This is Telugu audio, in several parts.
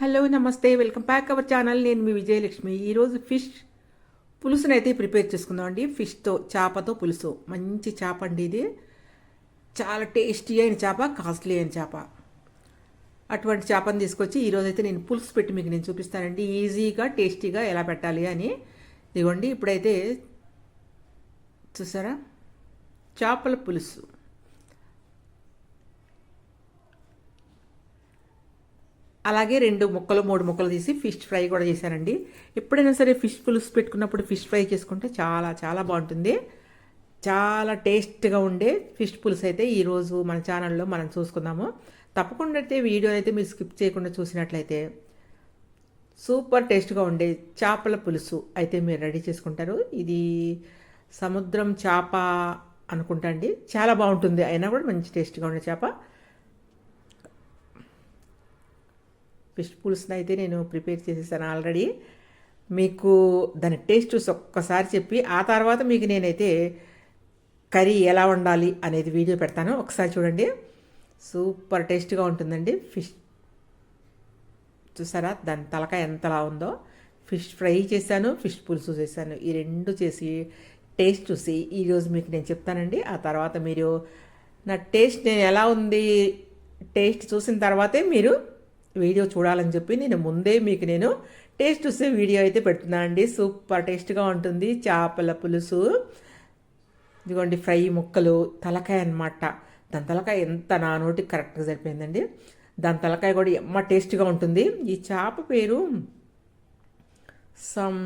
హలో నమస్తే. Welcome back our channel. నేను మీ విజయలక్ష్మి. ఈరోజు ఫిష్ పులుసునైతే అయితే ప్రిపేర్ చేసుకుందాం అండి. ఫిష్తో చేపతో పులుసు. మంచి చేప అండి ఇది. చాలా టేస్టీ అయిన చేప కాస్ట్లీ అయిన చేప. అటువంటి చేపను తీసుకొచ్చి ఈరోజు అయితే నేను పులుసు పెట్టి మీకు నేను చూపిస్తానండి. ఈజీగా టేస్టీగా ఎలా పెట్టాలి అని. ఇదిగోండి ఇప్పుడైతే చూసారా? చేపల పులుసు. అలాగే రెండు ముక్కలు మూడు ముక్కలు తీసి ఫిష్ ఫ్రై కూడా చేశానండి. ఎప్పుడైనా సరే ఫిష్ పులుసు పెట్టుకున్నప్పుడు ఫిష్ ఫ్రై చేసుకుంటే చాలా చాలా బాగుంటుంది. చాలా టేస్ట్గా ఉండే ఫిష్ పులుసు అయితే ఈరోజు మన ఛానల్లో మనం చూసుకుందాము. తప్పకుండా అయితే వీడియో అయితే మీరు స్కిప్ చేయకుండా చూసినట్లయితే సూపర్ టేస్ట్గా ఉండే చేపల పులుసు అయితే మీరు రెడీ చేసుకుంటారు. ఇది సముద్రం చేప అనుకుంటా అండి. చాలా బాగుంటుంది. అయినా కూడా మంచి టేస్ట్గా ఉండే చేప. ఫిష్ పులుసుని అయితే నేను ప్రిపేర్ చేసేసాను ఆల్రెడీ. మీకు దాని టేస్ట్ ఒక్కసారి చెప్పి ఆ తర్వాత మీకు నేనైతే కర్రీ ఎలా వండాలి అనేది వీడియో పెడతాను. ఒకసారి చూడండి. సూపర్ టేస్ట్గా ఉంటుందండి. ఫిష్ చూసారా? దాని తలకాయ ఎంతలా ఉందో. ఫిష్ ఫ్రై చేశాను ఫిష్ పులుసు చేశాను. ఈ రెండు చేసి టేస్ట్ చూసి ఈరోజు మీకు నేను చెప్తానండి. ఆ తర్వాత మీరు నా టేస్ట్ నేను ఎలా ఉంది టేస్ట్ చూసిన తర్వాతే మీరు వీడియో చూడాలని చెప్పి నేను ముందే మీకు నేను టేస్ట్ చూసే వీడియో అయితే పెడుతున్నాను అండి. సూపర్ టేస్ట్గా ఉంటుంది. చేపల పులుసు. ఇదిగోండి ఫ్రై ముక్కలు. తలకాయ అనమాట దాని తలకాయ ఎంత నా నోటికి కరెక్ట్గా సరిపోయిందండి. దాని తలకాయ కూడా ఎమ్మ టేస్ట్గా ఉంటుంది. ఈ చేప పేరు సమ్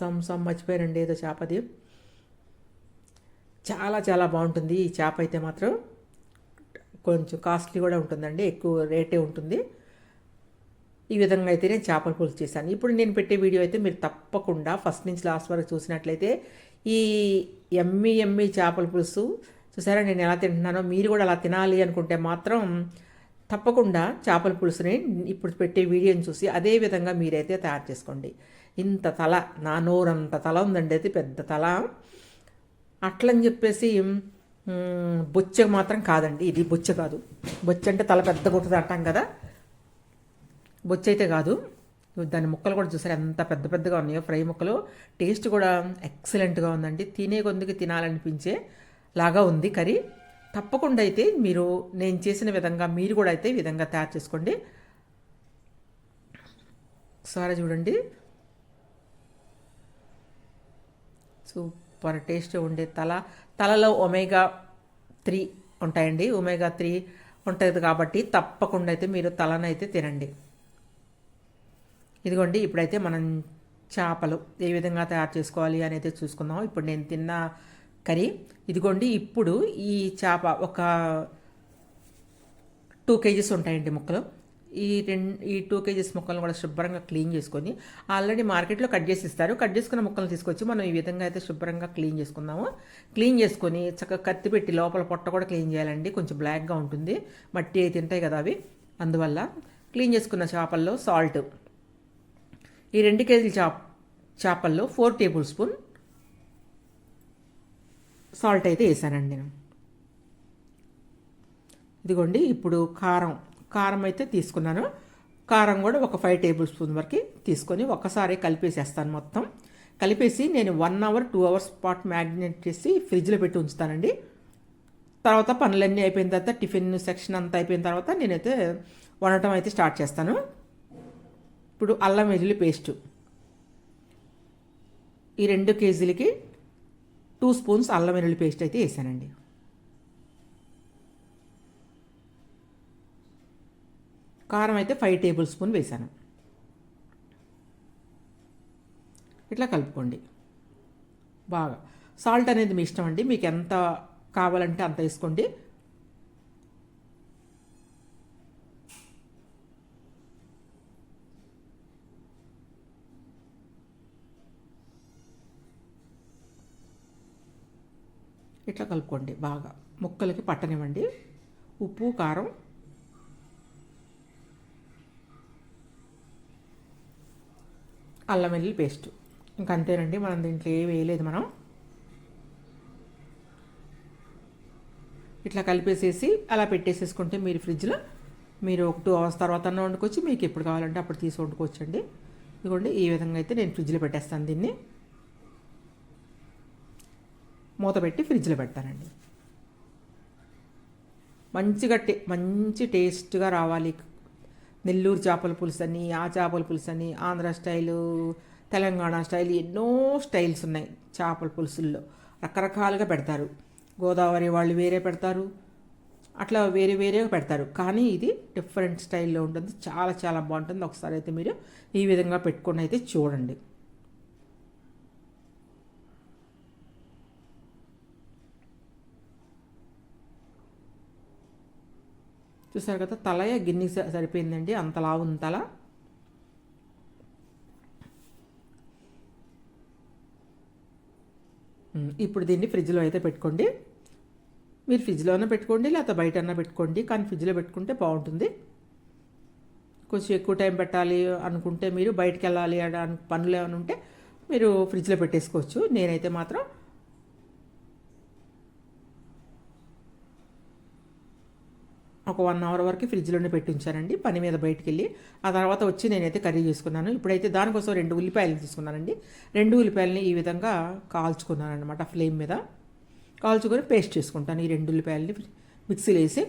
సమ్ సమ్ మర్చిపోయారండి ఏదో చేపది చాలా చాలా బాగుంటుంది. ఈ చేప అయితే మాత్రం కొంచెం కాస్ట్లీ కూడా ఉంటుందండి. ఎక్కువ రేటే ఉంటుంది. ఈ విధంగా అయితే నేను చేపల పులుసు చేశాను. ఇప్పుడు నేను పెట్టే వీడియో అయితే మీరు తప్పకుండా ఫస్ట్ నుంచి లాస్ట్ వరకు చూసినట్లయితే ఈ ఎమ్మి ఎమ్మి చేపల పులుసు చూసారా నేను ఎలా తింటున్నానో? మీరు కూడా అలా తినాలి అనుకుంటే మాత్రం తప్పకుండా చేపల పులుసుని ఇప్పుడు పెట్టే వీడియోని చూసి అదే విధంగా మీరైతే తయారు చేసుకోండి. ఇంత తల నా నోరంత తల ఉందండి అయితే పెద్ద తల. అట్లని చెప్పేసి బొచ్చ మాత్రం కాదండి. ఇది బొచ్చ కాదు. బొచ్చ అంటే తల పెద్ద కొట్టుదంటాం కదా. బొచ్చైతే అయితే కాదు. దాని ముక్కలు కూడా చూసారు? ఎంత పెద్ద పెద్దగా ఉన్నాయో ఫ్రై ముక్కలు. టేస్ట్ కూడా ఎక్సలెంట్గా ఉందండి. తినే కొందుకు తినాలనిపించే లాగా ఉంది కర్రీ. తప్పకుండా అయితే మీరు నేను చేసిన విధంగా మీరు కూడా అయితే ఈ విధంగా తయారు చేసుకోండి. ఒకసారి చూడండి. సూపర్ టేస్ట్ ఉండే తల తలలో ఒమేగా త్రీ ఉంటాయండి. ఒమేగా త్రీ ఉంటుంది కాబట్టి తప్పకుండా అయితే మీరు తలనైతే తినండి. ఇదిగోండి ఇప్పుడైతే మనం చేపలు ఏ విధంగా తయారు చేసుకోవాలి అనేది చూసుకుందాం. ఇప్పుడు నేను తిన్న కర్రీ. ఇదిగోండి ఇప్పుడు ఈ చేప ఒక టూ కేజీస్ ఉంటాయండి ముక్కలు. ఈ రెండు ఈ టూ కేజీస్ ముక్కలను కూడా శుభ్రంగా క్లీన్ చేసుకొని ఆల్రెడీ మార్కెట్లో కట్ చేసి ఇస్తారు. కట్ చేసుకున్న ముక్కలు తీసుకొచ్చి మనం ఈ విధంగా అయితే శుభ్రంగా క్లీన్ చేసుకుందాము. క్లీన్ చేసుకొని చక్కగా కత్తి పెట్టి లోపల పొట్ట కూడా క్లీన్ చేయాలండి. కొంచెం బ్లాక్గా ఉంటుంది. మట్టి అయితే తింటాయి కదా అవి. అందువల్ల క్లీన్ చేసుకున్న చేపల్లో సాల్ట్. ఈ రెండు కేజీల చేప చేపల్లో ఫోర్ టేబుల్ స్పూన్ సాల్ట్ అయితే వేసానండి నేను. ఇదిగోండి ఇప్పుడు కారం కారం అయితే తీసుకున్నాను. కారం కూడా ఒక ఫైవ్ టేబుల్ స్పూన్ వరకు తీసుకొని ఒక్కసారి కలిపేసేస్తాను మొత్తం. కలిపేసి నేను వన్ అవర్ టూ అవర్స్ పాటు మ్యాగ్నేట్ చేసి ఫ్రిడ్జ్లో పెట్టి ఉంచుతానండి. తర్వాత పనులన్నీ అయిపోయిన తర్వాత టిఫిన్ సెక్షన్ అంతా అయిపోయిన తర్వాత నేనైతే వండటం అయితే స్టార్ట్ చేస్తాను. ఇప్పుడు అల్లం వెల్లుల్లి పేస్టు. ఈ రెండు కేజీలకి టూ స్పూన్స్ అల్లం వెల్లుల్లి పేస్ట్ అయితే వేసానండి. కారం అయితే ఫైవ్ టేబుల్ స్పూన్ వేసాను. ఇట్లా కలుపుకోండి. బాగా. సాల్ట్ అనేది మీ ఇష్టం అండి. మీకు ఎంత కావాలంటే అంత వేసుకోండి. ఇట్లా కలుపుకోండి బాగా. ముక్కలకి పట్టనివ్వండి. ఉప్పు కారం. అల్లం వెల్లుల్లి పేస్ట్. ఇంక అంతేనండి మనం దీంట్లో ఏ వేయలేదు మనం. ఇట్లా కలిపేసేసి అలా పెట్టేసేసుకుంటే మీరు ఫ్రిడ్జ్లో మీరు ఒక టూ అవర్స్ తర్వాత వండుకోవచ్చు మీకు ఎప్పుడు కావాలంటే అప్పుడు తీసి వండుకోవచ్చండి. ఇదిగోండి ఈ విధంగా అయితే నేను ఫ్రిడ్జ్లో పెట్టేస్తాను దీన్ని. మూత పెట్టి ఫ్రిడ్జ్లో పెడతానండి మంచిగా టే మంచి టేస్ట్గా రావాలి. నెల్లూరు చేపల పులుసు అని ఆ చేపల పులుసు అని ఆంధ్ర స్టైలు తెలంగాణ స్టైల్ ఎన్నో స్టైల్స్ ఉన్నాయి చేపల పులుసుల్లో. రకరకాలుగా పెడతారు. గోదావరి వాళ్ళు వేరే పెడతారు. అట్లా వేరే వేరేగా పెడతారు. కానీ ఇది డిఫరెంట్ స్టైల్లో ఉంటుంది. చాలా చాలా బాగుంటుంది. ఒకసారి అయితే మీరు ఈ విధంగా పెట్టుకొని అయితే చూడండి. చూసారు కదా తలయ గిన్నె సరిపోయిందండి. అంతలా ఉంది తల. ఇప్పుడు దీన్ని ఫ్రిడ్జ్లో అయితే పెట్టుకోండి. మీరు ఫ్రిడ్జ్లోనే పెట్టుకోండి లేకపోతే బయట అన్నా పెట్టుకోండి. కానీ ఫ్రిడ్జ్లో పెట్టుకుంటే బాగుంటుంది. కొంచెం ఎక్కువ టైం పెట్టాలి అనుకుంటే మీరు బయటకు వెళ్ళాలి అని పనులు ఏమైనా ఉంటే మీరు ఫ్రిడ్జ్లో పెట్టేసుకోవచ్చు. నేనైతే మాత్రం ఒక వన్ అవర్ వరకు ఫ్రిడ్జ్లోనే పెట్టించానండి. పని మీద బయటికి వెళ్ళి ఆ తర్వాత వచ్చి నేనైతే కర్రీ చేసుకున్నాను. ఇప్పుడైతే దానికోసం రెండు ఉల్లిపాయలు తీసుకున్నానండి. రెండు ఉల్లిపాయలని ఈ విధంగా కాల్చుకున్నాను అనమాట ఫ్లేమ్ మీద. కాల్చుకొని పేస్ట్ చేసుకుంటాను ఈ రెండు ఉల్లిపాయలని మిక్సీలో వేసి.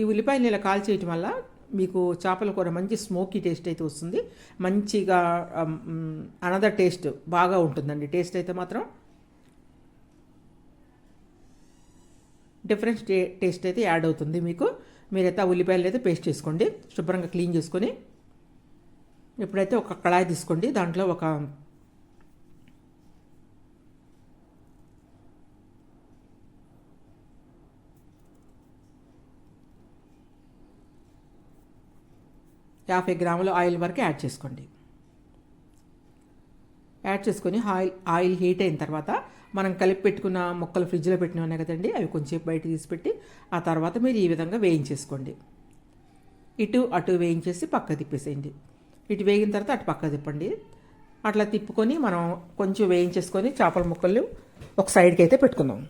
ఈ ఉల్లిపాయలు ఇలా కాల్చేయటం వల్ల మీకు చేపల కూర మంచి స్మోకీ టేస్ట్ అయితే వస్తుంది. మంచిగా అనదర్ టేస్ట్ బాగా ఉంటుందండి. టేస్ట్ అయితే మాత్రం డిఫరెంట్ టేస్ట్ అయితే యాడ్ అవుతుంది మీకు. మీరైతే ఆ ఉల్లిపాయలు అయితే పేస్ట్ చేసుకోండి. శుభ్రంగా క్లీన్ చేసుకొని ఇప్పుడైతే ఒక కళాయి తీసుకోండి. దాంట్లో ఒక యాభై గ్రాముల ఆయిల్ వరకు యాడ్ చేసుకోండి. యాడ్ చేసుకొని ఆయిల్ ఆయిల్ హీట్ అయిన తర్వాత మనం కలిపి పెట్టుకున్న మొక్కలు ఫ్రిడ్జ్లో పెట్టిన ఉన్నాయి కదండి అవి కొంచెం బయట తీసిపెట్టి ఆ తర్వాత మీరు ఈ విధంగా వేయించేసుకోండి. ఇటు అటు వేయించేసి పక్క తిప్పేసేయండి. ఇటు వేగిన తర్వాత అటు పక్క తిప్పండి. అట్లా తిప్పుకొని మనం కొంచెం వేయించేసుకొని చేపల ముక్కలు ఒక సైడ్కి అయితే పెట్టుకుందాం.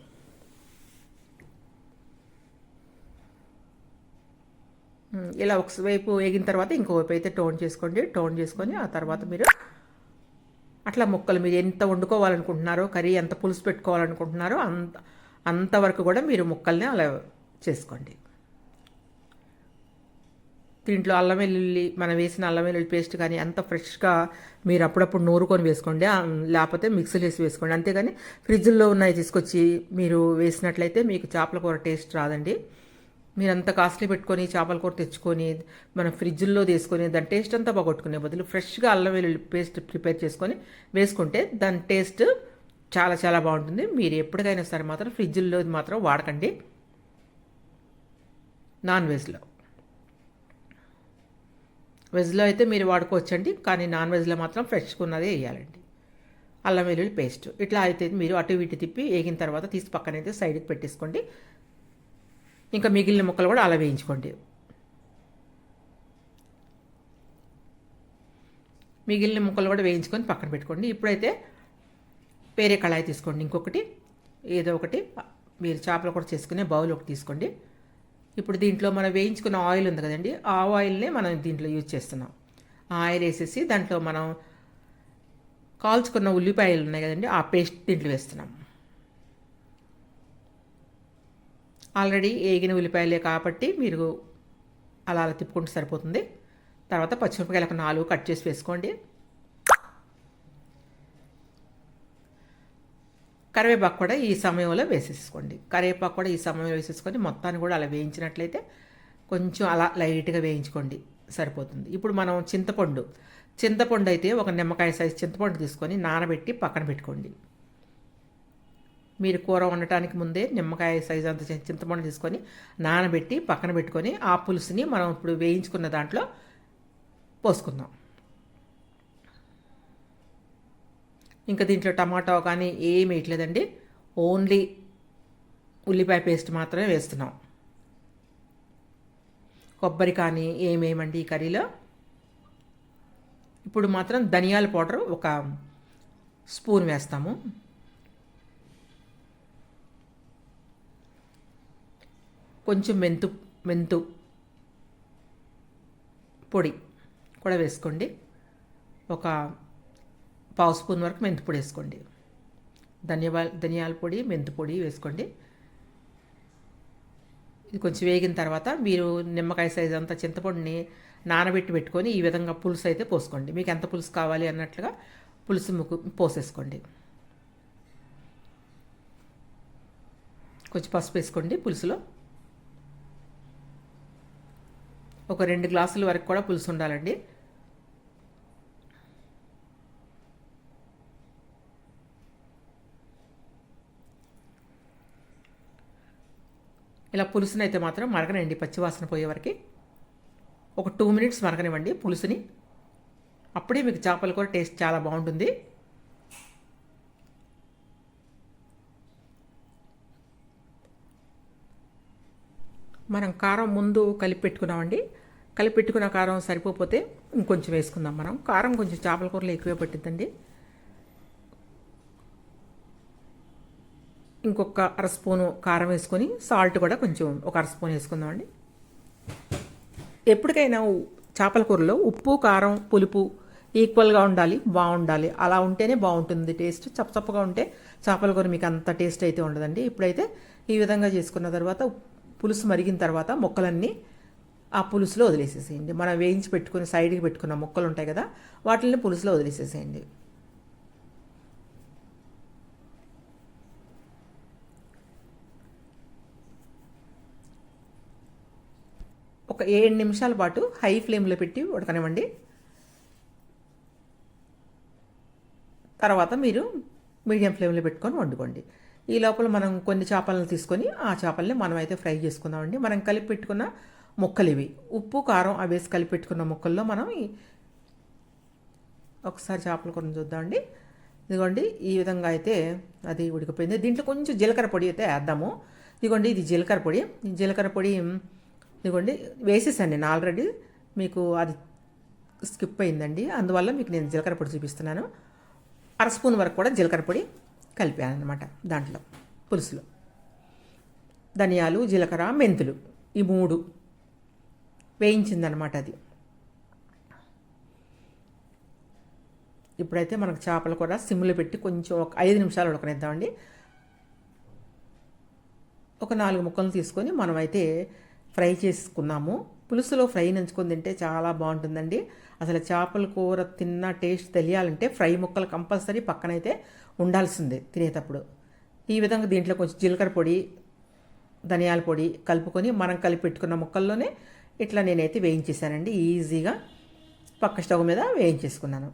ఇలా ఒకవైపు వేగిన తర్వాత ఇంకోవైపు అయితే టోన్ చేసుకోండి. టోన్ చేసుకొని ఆ తర్వాత మీరు అట్లా ముక్కలు మీరు ఎంత వండుకోవాలనుకుంటున్నారో కర్రీ ఎంత పులుసు పెట్టుకోవాలనుకుంటున్నారో అంత అంతవరకు కూడా మీరు ముక్కల్ని అలా చేసుకోండి. దీంట్లో అల్లం వెల్లుల్లి మనం వేసిన అల్లం వెల్లుల్లి పేస్ట్ కానీ అంత ఫ్రెష్గా మీరు అప్పుడప్పుడు నూరుకొని వేసుకోండి. లేకపోతే మిక్సీలు వేసి వేసుకోండి. అంతేగాని ఫ్రిడ్జ్లో ఉన్నాయి తీసుకొచ్చి మీరు వేసినట్లయితే మీకు చేపల కూర టేస్ట్ రాదండి. మీరు అంత కాస్ట్లీ పెట్టుకొని చేపల కూర తెచ్చుకొని మన ఫ్రిడ్జ్లో తీసుకొని దాని టేస్ట్ అంతా పగొట్టుకునే బదులు ఫ్రెష్గా అల్లం వెల్లుల్లి పేస్ట్ ప్రిపేర్ చేసుకొని వేసుకుంటే దాని టేస్ట్ చాలా చాలా బాగుంటుంది. మీరు ఎప్పటికైనా సరే మాత్రం ఫ్రిడ్జ్లో మాత్రం వాడకండి. నాన్ వెజ్లో. వెజ్లో అయితే మీరు వాడుకోవచ్చండి కానీ నాన్ వెజ్లో మాత్రం ఫ్రెష్గా ఉన్నదే వేయాలండి. అల్లం వెల్లుల్లి పేస్ట్. ఇట్లా అయితే మీరు అటు ఇటు తిప్పి వేగిన తర్వాత తీసి పక్కనైతే సైడ్కి పెట్టేసుకోండి. ఇంకా మిగిలిన ముక్కలు కూడా అలా వేయించుకోండి. మిగిలిన ముక్కలు కూడా వేయించుకొని పక్కన పెట్టుకోండి. ఇప్పుడైతే వేరే కళాయి తీసుకోండి. ఇంకొకటి ఏదో ఒకటి మీరు చేపలు కూడా చేసుకునే బౌల్ ఒకటి తీసుకోండి. ఇప్పుడు దీంట్లో మనం వేయించుకున్న ఆయిల్ ఉంది కదండి ఆ ఆయిల్నే మనం దీంట్లో యూజ్ చేస్తున్నాం. ఆ ఆయిల్ వేసేసి దాంట్లో మనం కాల్చుకున్న ఉల్లిపాయలు ఉన్నాయి కదండి ఆ పేస్ట్ దీంట్లో వేస్తున్నాం. ఆల్రెడీ ఏగిన ఉల్లిపాయలే కాబట్టి మీరు అలా అలా తిప్పుకుంటే సరిపోతుంది. తర్వాత పచ్చిమిరపకాయలు ఒక నాలుగు కట్ చేసి వేసుకోండి. కరివేపాకు కూడా ఈ సమయంలో వేసేసుకోండి. కరివేపాకు కూడా ఈ సమయంలో వేసేసుకొని మొత్తాన్ని కూడా అలా వేయించినట్లయితే కొంచెం అలా లైట్గా వేయించుకోండి. సరిపోతుంది. ఇప్పుడు మనం చింతపండు చింతపండు అయితే ఒక నిమ్మకాయ సైజు చింతపండు తీసుకొని నానబెట్టి పక్కన పెట్టుకోండి. మీరు కూర వండటానికి ముందే నిమ్మకాయ సైజు అంత చింతపండు తీసుకొని నానబెట్టి పక్కన పెట్టుకొని ఆ పులుసుని మనం ఇప్పుడు వేయించుకున్న దాంట్లో పోసుకుందాం. ఇంకా దీంట్లో టమాటో కానీ ఏమి వేయట్లేదండి. ఓన్లీ ఉల్లిపాయ పేస్ట్ మాత్రమే వేస్తున్నాం. కొబ్బరి కానీ ఏమేమండి ఈ కర్రీలో? ఇప్పుడు మాత్రం ధనియాల పౌడర్ ఒక స్పూన్ వేస్తాము. కొంచెం మెంతు మెంతు పొడి కూడా వేసుకోండి. ఒక పావు స్పూన్ వరకు మెంతు పొడి వేసుకోండి. ధనియా ధనియాల పొడి మెంతు పొడి వేసుకోండి. ఇది కొంచెం వేగిన తర్వాత మీరు నిమ్మకాయ సైజ్ అంత చింతపండుని నానబెట్టి పెట్టుకొని ఈ విధంగా పులుసు అయితే పోసుకోండి. మీకు ఎంత పులుసు కావాలి అన్నట్లుగా పులుసు ముక్కు పోసేసుకోండి. కొంచెం పసుపు వేసుకోండి పులుసులో. ఒక రెండు గ్లాసుల వరకు కూడా పులుసు ఉండాలండి. ఇలా పులుసుని అయితే మాత్రం మరగనండి పచ్చివాసన పోయేవరకు ఒక టూ మినిట్స్ మరగనివ్వండి పులుసుని. అప్పుడే మీకు చేపల కూర టేస్ట్ చాలా బాగుంటుంది. మనం కారం ముందు కలిపి పెట్టుకున్నామండి కలిపి పెట్టుకున్న కారం సరిపోతే ఇంకొంచెం వేసుకుందాం మనం. కారం కొంచెం చేపల కూరలో ఎక్కువే పట్టిద్దండి. ఇంకొక అర స్పూను కారం వేసుకొని సాల్ట్ కూడా కొంచెం ఒక అర స్పూన్ వేసుకుందామండి. ఎప్పటికైనా చేపల కూరలో ఉప్పు కారం పులుపు ఈక్వల్గా ఉండాలి బాగుండాలి. అలా ఉంటేనే బాగుంటుంది టేస్ట్. చప్పచప్పగా ఉంటే చేపల కూర మీకు అంత టేస్ట్ అయితే ఉండదండి. ఇప్పుడైతే ఈ విధంగా చేసుకున్న తర్వాత పులుసు మరిగిన తర్వాత మొక్కలన్నీ ఆ పులుసులో వదిలేసేసేయండి. మనం వేయించి పెట్టుకుని సైడ్కి పెట్టుకున్న మొక్కలు ఉంటాయి కదా వాటిని పులుసులో వదిలేసేసేయండి. ఒక ఏడు నిమిషాల పాటు హై ఫ్లేమ్లో పెట్టి ఉడకనివ్వండి. తర్వాత మీరు మీడియం ఫ్లేమ్లో పెట్టుకొని వండుకోండి. ఈ లోపల మనం కొన్ని చేపలను తీసుకొని ఆ చేపల్ని మనం అయితే ఫ్రై చేసుకుందామండి. మనం కలిపి పెట్టుకున్న ముక్కలు ఇవి. ఉప్పు కారం అవి వేసి కలిపి పెట్టుకున్న ముక్కల్లో మనం ఒకసారి చేపల కూరను చూద్దామండి. ఇదిగోండి ఈ విధంగా అయితే అది ఉడికిపోయింది. దీంట్లో కొంచెం జీలకర్ర పొడి అయితే వేద్దాము. ఇదిగోండి ఇది జీలకర్ర పొడి. జీలకర్ర పొడి ఇదిగోండి వేసేసాను నేను ఆల్రెడీ మీకు అది స్కిప్ అయిందండి. అందువల్ల మీకు నేను జీలకర్ర పొడి చూపిస్తున్నాను. అర స్పూన్ వరకు కూడా జీలకర్ర పొడి కలిపాను అనమాట దాంట్లో పులుసులో. ధనియాలు జీలకర్ర మెంతులు ఈ మూడు వేయించిందనమాట అది. ఇప్పుడైతే మనకు చేపలు కూడా సిమ్లో పెట్టి కొంచెం ఒక ఐదు నిమిషాలు ఉడకనిద్దామండి. ఒక నాలుగు ముక్కలు తీసుకొని మనమైతే ఫ్రై చేసుకున్నాము. పులుసులో ఫ్రై నంచుకొని తింటే చాలా బాగుంటుందండి. అసలు చేపల కూర తిన్న టేస్ట్ తెలియాలంటే ఫ్రై ముక్కలు కంపల్సరీ పక్కనైతే ఉండాల్సిందే తినేటప్పుడు. ఈ విధంగా దీంట్లో కొంచెం జీలకర్ర పొడి ధనియాల పొడి కలుపుకొని మనం కలిపి పెట్టుకున్న ముక్కల్లోనే ఇట్లా నేనైతే వేయించేసానండి ఈజీగా పక్క స్టవ్ మీద వేయించేసుకున్నాను.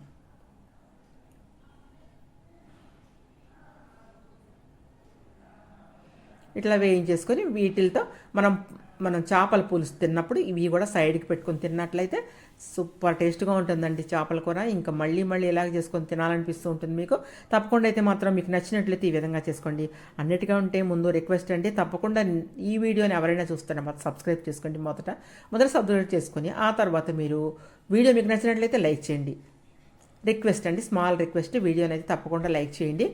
ఇట్లా వేయించేసుకొని వీటితో మనం మనం చేపల పులుసు తిన్నప్పుడు ఇవి కూడా సైడ్కి పెట్టుకొని తిన్నట్లయితే సూపర్ టేస్ట్గా ఉంటుందండి చేపల కూర. ఇంకా మళ్ళీ మళ్ళీ ఇలాగ చేసుకొని తినాలనిపిస్తూ ఉంటుంది మీకు. తప్పకుండా అయితే మాత్రం మీకు నచ్చినట్లయితే ఈ విధంగా చేసుకోండి. అన్నిటిగా ఉంటే ముందు రిక్వెస్ట్ అండి. తప్పకుండా ఈ వీడియోని ఎవరైనా చూస్తారా మొత్తం సబ్స్క్రైబ్ చేసుకోండి మొదట. మొదట సబ్స్క్రైబ్ చేసుకొని ఆ తర్వాత మీరు వీడియో మీకు నచ్చినట్లయితే లైక్ చేయండి. రిక్వెస్ట్ అండి. Small request. వీడియోని అయితే తప్పకుండా లైక్ చేయండి.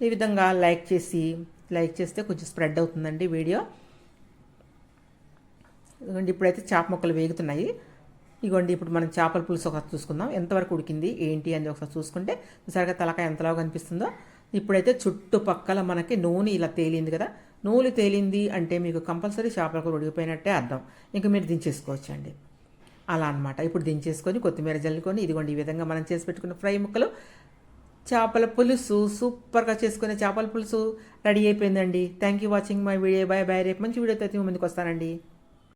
ఈ విధంగా లైక్ చేసి లైక్ చేస్తే కొంచెం స్ప్రెడ్ అవుతుందండి వీడియో. ఇప్పుడైతే చేప ముక్కలు వేగుతున్నాయి. ఇగోండి ఇప్పుడు మనం చేపల పులుసు ఒకసారి చూసుకుందాం. ఎంతవరకు ఉడికింది ఏంటి అని ఒకసారి చూసుకుంటే సరిగ్గా తలకాయ ఎంతలాగా కనిపిస్తుందో. ఇప్పుడైతే చుట్టుపక్కల మనకి నూనె ఇలా తేలింది కదా. నూనె తేలింది అంటే మీకు కంపల్సరీ చేపల కూర ఉడికిపోయినట్టే అర్థం. ఇంకా మీరు దించేసుకోవచ్చండి. అలా అనమాట ఇప్పుడు దించేసుకొని కొత్తిమీర జల్లుకొని ఇదిగోండి ఈ విధంగా మనం చేసి పెట్టుకున్న ఫ్రై ముక్కలు. చేపల పులుసు సూపర్గా చేసుకునే చేపల పులుసు రెడీ అయిపోయిందండి. Thank you watching my video bye bye రేపు మంచి వీడియోతో ముందుకు వస్తానండి.